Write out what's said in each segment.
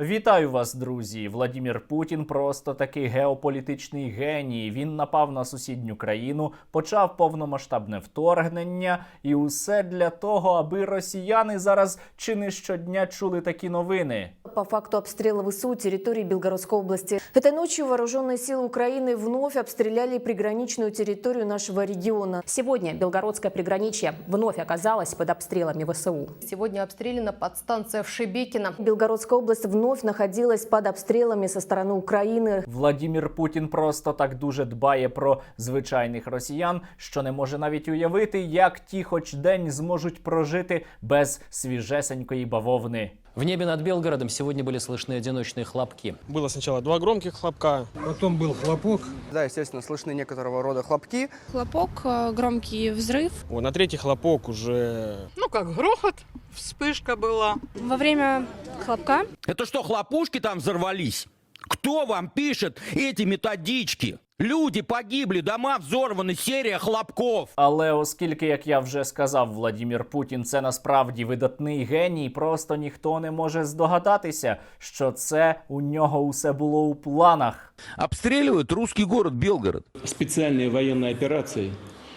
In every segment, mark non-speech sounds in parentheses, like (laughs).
Вітаю вас, друзі! Владімір Путін просто такий геополітичний геній. Він напав на сусідню країну, почав повномасштабне вторгнення, і усе для того, аби росіяни зараз чи не щодня чули такі новини. По факту обстрела ВСУ территории Белгородской области. Этой ночью вооруженные силы Украины вновь обстреляли приграничную территорию нашего региона. Сегодня Белгородское приграничье вновь оказалось под обстрелами ВСУ. Сегодня обстреляна подстанция в Шебекино. Белгородская область вновь находилась под обстрілами со стороны України. Владімір Путін просто так дуже дбає про звичайних росіян, що не може навіть уявити, як ті, хоч день зможуть прожити без свіжесенької бавовни. В небе над Белгородом сегодня были слышны одиночные хлопки. Было сначала два громких хлопка, Потом был хлопок. Да, естественно, слышны некоторого рода хлопки. Хлопок, э, громкий взрыв. вот, на третий хлопок уже Ну, как грохот, вспышка была. Во время хлопка Это что, хлопушки там взорвались? Кто вам пишет эти методички? Люди погибли, дома взорваны, серия хлопков. Але оскільки, як я вже сказав, Владімір Путін це насправді видатний геній, просто ніхто не може здогадатися, що це у нього усе було у планах. Обстреливают русский город Белгород. Специальная военная операция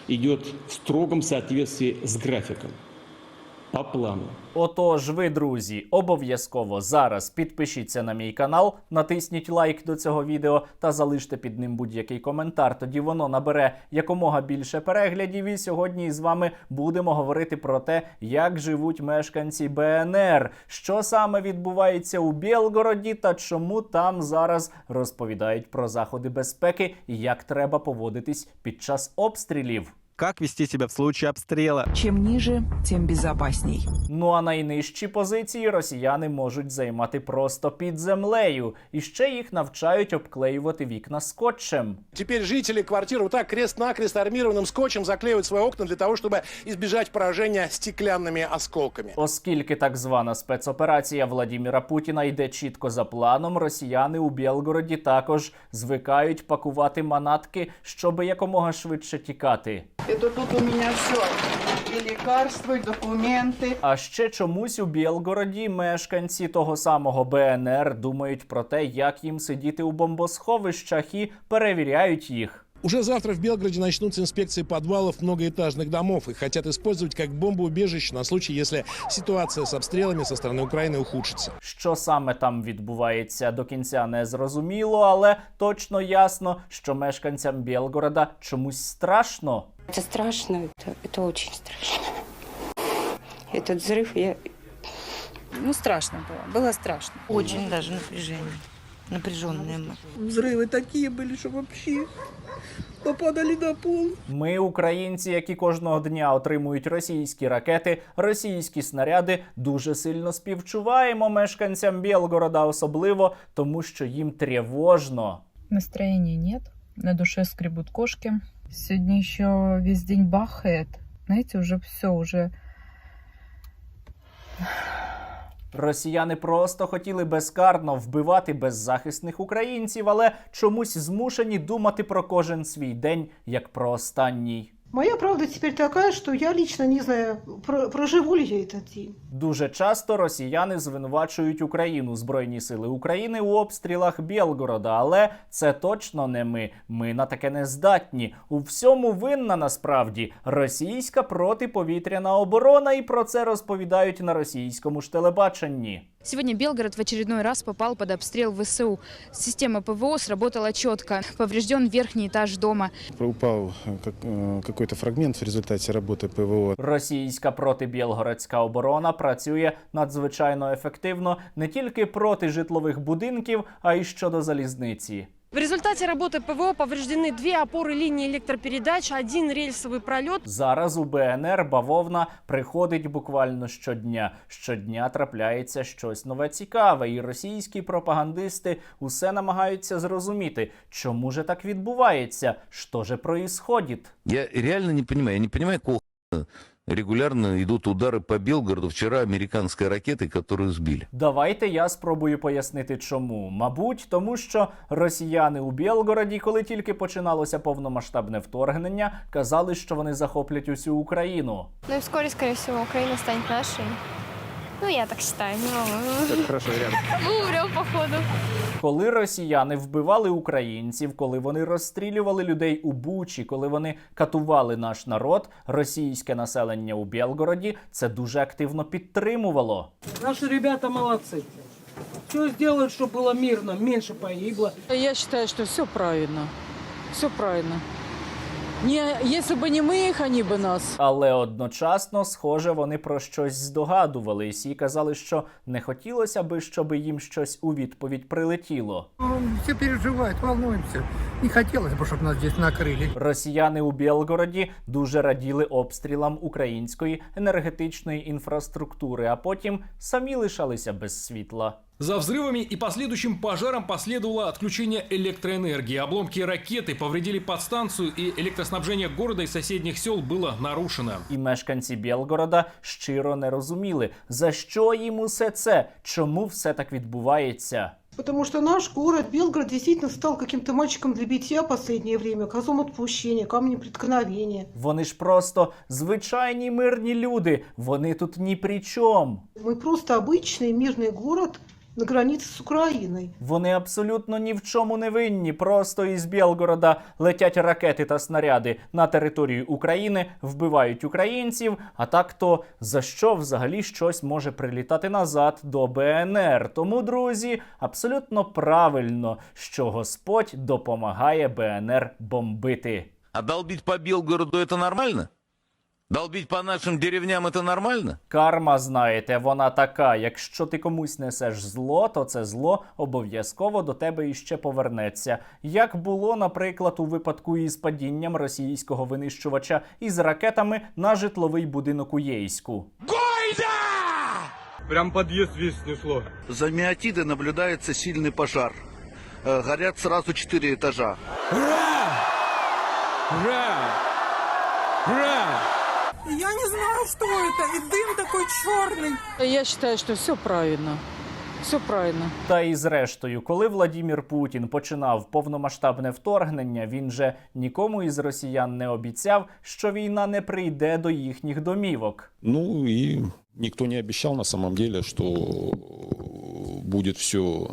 идет в строгом соответствии с графиком, по плану. Отож, ви, друзі, обов'язково зараз підпишіться на мій канал, натисніть лайк до цього відео та залиште під ним будь-який коментар. Тоді воно набере якомога більше переглядів. І сьогодні з вами будемо говорити про те, як живуть мешканці БНР, що саме відбувається у Білгороді та чому там зараз розповідають про заходи безпеки і як треба поводитись під час обстрілів Как вести себя в случае обстрела? Чем ниже, тем безопасней. Ну а найнижчі позиції росіяни можуть займати просто під землею, і ще їх навчають обклеювати вікна скотчем. Теперь жители квартир вот так крест-накрест армированным скотчем заклеивают свои окна для того, чтобы избежать поражения стеклянными осколками. Оскільки так звана спецоперація Владіміра Путіна йде чітко за планом, росіяни у Білгороді також звикають пакувати манатки, щоб якомога швидше тікати. Это тут у меня все. І лекарства, і документи. А ще чомусь у Білгороді мешканці того самого БНР думають про те, як їм сидіти у бомбосховищах і перевіряють їх. Уже завтра в Белгороде начнутся инспекции подвалов многоэтажных домов и хотят использовать как бомбоубежище на случай, если ситуация с обстрелами со стороны Украины ухудшится. Що саме там відбувається до кінця не зрозуміло, але точно ясно, що мешканцям Білгорода чомусь страшно. это страшно, это, это очень страшно. Этот взрыв я Ну, страшно было. Было страшно. очень даже напряжение. Напряженные мы. Взрывы такие были, что вообще попадали на пол. Ми, українці, які кожного дня отримують російські ракети, російські снаряди, дуже сильно співчуваємо мешканцям Білгорода, особливо тому, що їм тривожно. Настроения нет, на душе скребут кошки. Сегодня еще весь день бахает. Знаете, уже все, уже Росіяни просто хотіли безкарно вбивати беззахисних українців, але чомусь змушені думати про кожен свій день як про останній. Моя правда теперь такая, что я лично не знаю, про- проживу ли я этот день. Дуже часто росіяни звинувачують Україну, Збройні сили України у обстрілах Білгорода, але це точно не ми. Ми на таке не здатні. У всьому винна насправді російська протиповітряна оборона, і про це розповідають на російському ж телебаченні. Сегодня Белгород в очередной раз попал под обстрел ВСУ. Система ПВО сработала четко. Поврежден верхний этаж дома. Упал какой-то фрагмент в результате работы ПВО. Російська протибілгородська оборона працює надзвичайно ефективно не тільки проти житлових будинків, а й щодо залізниці. В результате работы ПВО повреждены две опоры линии электропередач, один рельсовый пролет. Зараз у БНР бавовна приходить буквально щодня. Щодня трапляється щось нове цікаве, і російські пропагандисти усе намагаються зрозуміти, чому же так відбувається, що же происходит. Я реально не понимаю, я не понимаю, какого хуя регулярно йдуть удари по Білгороду. Вчора американской ракети, которую збили. Давайте я спробую пояснити, чому. Мабуть, тому що росіяни у Білгороді, коли тільки починалося повномасштабне вторгнення, казали, що вони захоплять усю Україну. Ну і вскорі, скоріше всего, Украина станет нашей. Ну, я так считаю, не волнуй. (laughs) Хорошо, рядом. Мы умрем, походу. Коли росіяни вбивали українців, коли вони розстрілювали людей у Бучі, коли вони катували наш народ, російське населення у Білгороді це дуже активно підтримувало. Наши ребята молодцы. Все сделают, чтобы было мирно, меньше погибло. Я считаю, что все правильно. Все правильно. Не, если бы не мы их, они бы нас. Але одночасно, схоже, вони про щось здогадувались і казали, що не хотілося би, щоб їм щось у відповідь прилетіло. Все переживают, волнуемся. Не хотелось бы, чтобы нас здесь накрыли. Росіяни у Білгороді дуже раділи обстрілам української енергетичної інфраструктури, а потім самі лишалися без світла. За взрывами и последующим пожаром последовало отключение электроэнергии. Обломки ракеты повредили подстанцию, и электроснабжение города и соседних сел было нарушено. І мешканці Білгорода щиро не розуміли, за що їм усе це, чому все так відбувається. Потому что наш город, Белгород, действительно стал каким-то мальчиком для битья в последнее время, козлом отпущения, камнем преткновения. Вони ж просто звичайні мирні люди. Вони тут ні при чому. Мы просто обычный мирный город на границе с Украиной. Вони абсолютно ні в чому не винні. Просто із Білгорода летять ракети та снаряди на територію України, вбивають українців. А так то за що взагалі щось може прилітати назад до БНР? Тому, друзі, абсолютно правильно, що Господь допомагає БНР бомбити. А долбить по Белгороду это нормально? Долбить по нашим деревням это нормально? Карма, знаєте, вона така. Якщо ти комусь несеш зло, то це зло обов'язково до тебе іще повернеться. Як було, наприклад, у випадку із падінням російського винищувача із ракетами на житловий будинок у Єйську. Прям подъезд весь снесло. За Миотиды наблюдается сильный пожар. Э, Горят сразу четыре этажа. Ура! Ура! Ура! Я не знаю, что это, и дым такой черный. Я считаю, что все правильно. Все правильно. Та і зрештою, коли Владімір Путін починав повномасштабне вторгнення, він же нікому із росіян не обіцяв, що війна не прийде до їхніх домівок. Ну и никто не обещал на самом деле, что будет все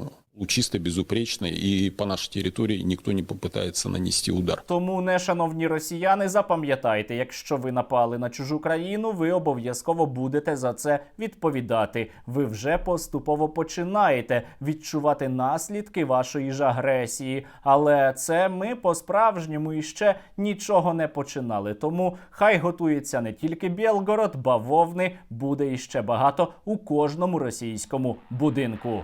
чисто, безупречно, и по нашей территории никто не попытается нанести удар. Тому, не шановні росіяни, запам'ятайте, якщо ви напали на чужу країну, ви обов'язково будете за це відповідати. Ви вже поступово починаєте відчувати наслідки вашої ж агресії. Але це ми по-справжньому іще нічого не починали. Тому хай готується не тільки Білгород, бавовни буде іще багато у кожному російському будинку.